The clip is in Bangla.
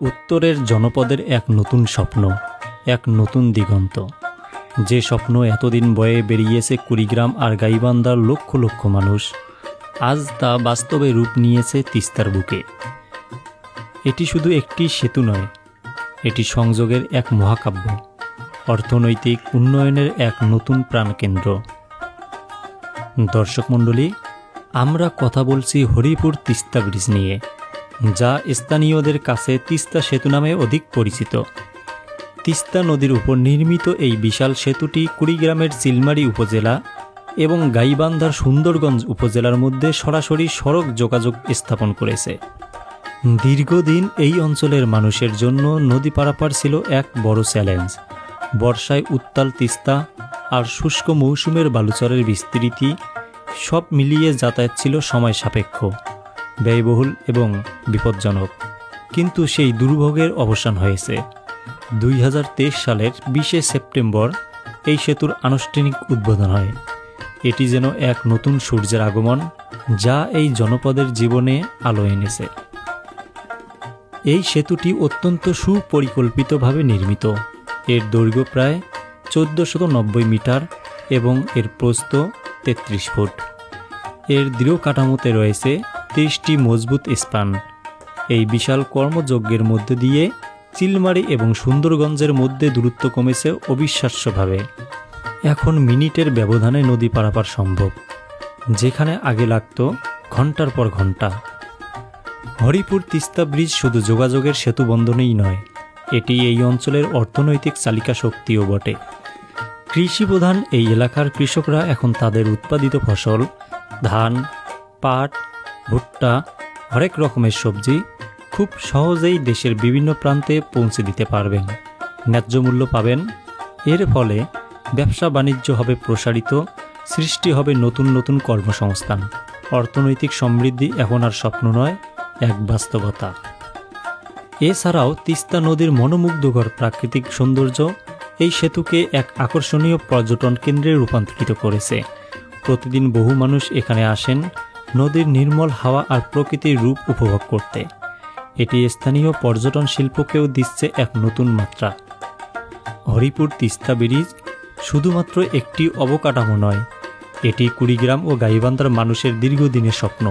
উত্তরের জনপদের এক নতুন স্বপ্ন, এক নতুন দিগন্ত। যে স্বপ্ন এতদিন বয়ে বেরিয়েছে কুড়িগ্রাম আর গাইবান্ধার লক্ষ লক্ষ মানুষ, আজ তা বাস্তবে রূপ নিয়েছে তিস্তার বুকে। এটি শুধু একটি সেতু নয়, এটি সংযোগের এক মহাকাব্য, অর্থনৈতিক উন্নয়নের এক নতুন প্রাণকেন্দ্র। দর্শক মণ্ডলী, আমরা কথা বলছি হরিপুর তিস্তা ব্রিজ নিয়ে। যা স্থানীয়দের কাছে তিস্তা সেতু নামে অধিক পরিচিত। তিস্তা নদীর উপর নির্মিত এই বিশাল সেতুটি কুড়িগ্রামের চিলমারি উপজেলা এবং গাইবান্ধার সুন্দরগঞ্জ উপজেলার মধ্যে সরাসরি সড়ক যোগাযোগ স্থাপন করেছে। দীর্ঘদিন এই অঞ্চলের মানুষের জন্য নদী পারাপার ছিল এক বড় চ্যালেঞ্জ। বর্ষায় উত্তাল তিস্তা আর শুষ্ক মৌসুমের বালুচরের বিস্তৃতি সব মিলিয়ে যাতায়াত ছিল সময় সাপেক্ষ। ব্যয়বহুল এবং বিপজ্জনক। কিন্তু সেই দুর্ভোগের অবসান হয়েছে। দুই হাজার তেইশ সালের বিশে সেপ্টেম্বর এই সেতুর আনুষ্ঠানিক উদ্বোধন হয়। এটি যেন এক নতুন সূর্যের আগমন, যা এই জনপদের জীবনে আলো এনেছে। এই সেতুটি অত্যন্ত সুপরিকল্পিতভাবে নির্মিত। এর দৈর্ঘ্য প্রায় চোদ্দোশত নব্বই মিটার এবং এর প্রস্থ তেত্রিশ ফুট। এর দৃঢ় কাঠামোতে রয়েছে তেইশটি মজবুত স্পান এই বিশাল কর্মযজ্ঞের মধ্যে দিয়ে চিলমারি এবং সুন্দরগঞ্জের মধ্যে দূরত্ব কমেছে অবিশ্বাস্যভাবে। এখন মিনিটের ব্যবধানে নদী পারাপার সম্ভব। যেখানে আগে লাগত ঘণ্টার পর ঘণ্টা হরিপুর তিস্তা ব্রিজ শুধু যোগাযোগের সেতু বন্ধনেই নয়, এটি এই অঞ্চলের অর্থনৈতিক চালিকা শক্তিও বটে। কৃষি প্রধান এই এলাকার কৃষকরা এখন তাদের উৎপাদিত ফসল, ধান, পাট ভুট্টা, হরেক রকমের সবজি খুব সহজেই দেশের বিভিন্ন প্রান্তে পৌঁছে দিতে পারবেন। ন্যায্য মূল্য পাবেন। এর ফলে ব্যবসা বাণিজ্য হবে প্রসারিত, সৃষ্টি হবে নতুন নতুন কর্মসংস্থান। অর্থনৈতিক সমৃদ্ধি এখন আর স্বপ্ন নয়, এক বাস্তবতা। এছাড়াও তিস্তা নদীর মনোমুগ্ধকর প্রাকৃতিক সৌন্দর্য এই সেতুকে এক আকর্ষণীয় পর্যটন কেন্দ্রে রূপান্তরিত করেছে। প্রতিদিন বহু মানুষ এখানে আসেন নদীর নির্মল হাওয়া আর প্রকৃতির রূপ উপভোগ করতে। এটি স্থানীয় পর্যটন শিল্পকেও দিচ্ছে এক নতুন মাত্রা। হরিপুর তিস্তা ব্রিজ শুধুমাত্র একটি অবকাঠামো নয়, এটি কুড়িগ্রাম ও গাইবান্ধার মানুষের দীর্ঘদিনের স্বপ্ন।